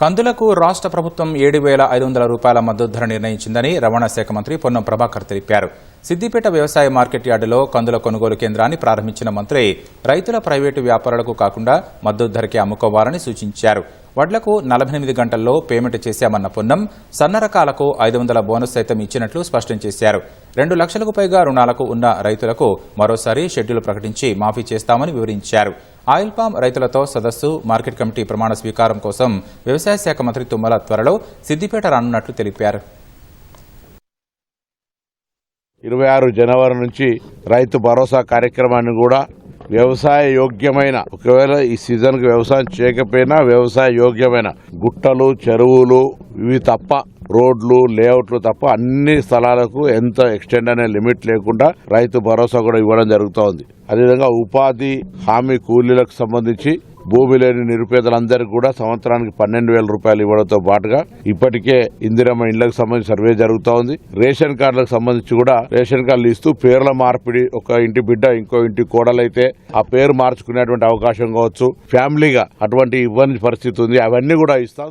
కందులకు రాష్ట్ర ప్రభుత్వం ఏడు వేల ఐదు వందల రూపాయల మద్దతు ధర నిర్ణయించిందని రవాణా శాఖ మంత్రి పొన్నం ప్రభాకర్ తెలిపారు. సిద్దిపేట వ్యవసాయ మార్కెట్ యార్డులో కందుల కొనుగోలు కేంద్రాన్ని ప్రారంభించిన మంత్రి రైతుల ప్రైవేటు వ్యాపారులకు కాకుండా మద్దతు ధరకే అమ్ముకోవాలని సూచించారు. వడ్లకు నలభై ఎనిమిది గంటల్లో పేమెంట్ చేశామన్న పొన్నం సన్న రకాలకు ఐదు వందల బోనస్ సైతం ఇచ్చినట్లు స్పష్టం చేశారు. రెండు లక్షలకు పైగా రుణాలకు ఉన్న రైతులకు మరోసారి షెడ్యూల్ ప్రకటించి మాఫీ చేస్తామని వివరించారు. ఆయిల్ పామ్ రైతులతో సదస్సు మార్కెట్ కమిటీ ప్రమాణ స్వీకారం కోసం వ్యవసాయ శాఖ మంత్రి తుమ్మల త్వరలో సిద్దిపేట రానున్నట్లు తెలిపారు. ఇరవై ఆరు జనవరి నుంచి రైతు భరోసా కార్యక్రమాన్ని కూడా వ్యవసాయ యోగ్యమైన ఒకవేళ ఈ సీజన్కి వ్యవసాయం చేయకపోయినా వ్యవసాయ యోగ్యమైన గుట్టలు చెరువులు ఇవి తప్ప రోడ్లు లేఅవుట్లు తప్ప అన్ని స్థలాలకు ఎంత ఎక్స్టెండ్ అనే లిమిట్ లేకుండా రైతు భరోసా కూడా ఇవ్వడం జరుగుతోంది. అదేవిధంగా ఉపాధి హామీ కూలీలకు సంబంధించి భూమి లేని నిరుపేదలందరికీ కూడా సంవత్సరానికి పన్నెండు వేల రూపాయలు ఇవ్వడంతో పాటుగా ఇప్పటికే ఇందిరమ్మ ఇండ్లకు సంబంధించి సర్వే జరుగుతూ ఉంది రేషన్ కార్డులకు సంబంధించి కూడా రేషన్ కార్డులు ఇస్తూ పేర్ల మార్పిడి ఒక ఇంటి బిడ్డ ఇంకో ఇంటి కోడలైతే ఆ పేరు మార్చుకునేటువంటి అవకాశం కావచ్చు. ఫ్యామిలీగా అటువంటి ఇవ్వని పరిస్థితి ఉంది. అవన్నీ కూడా ఇస్తాం.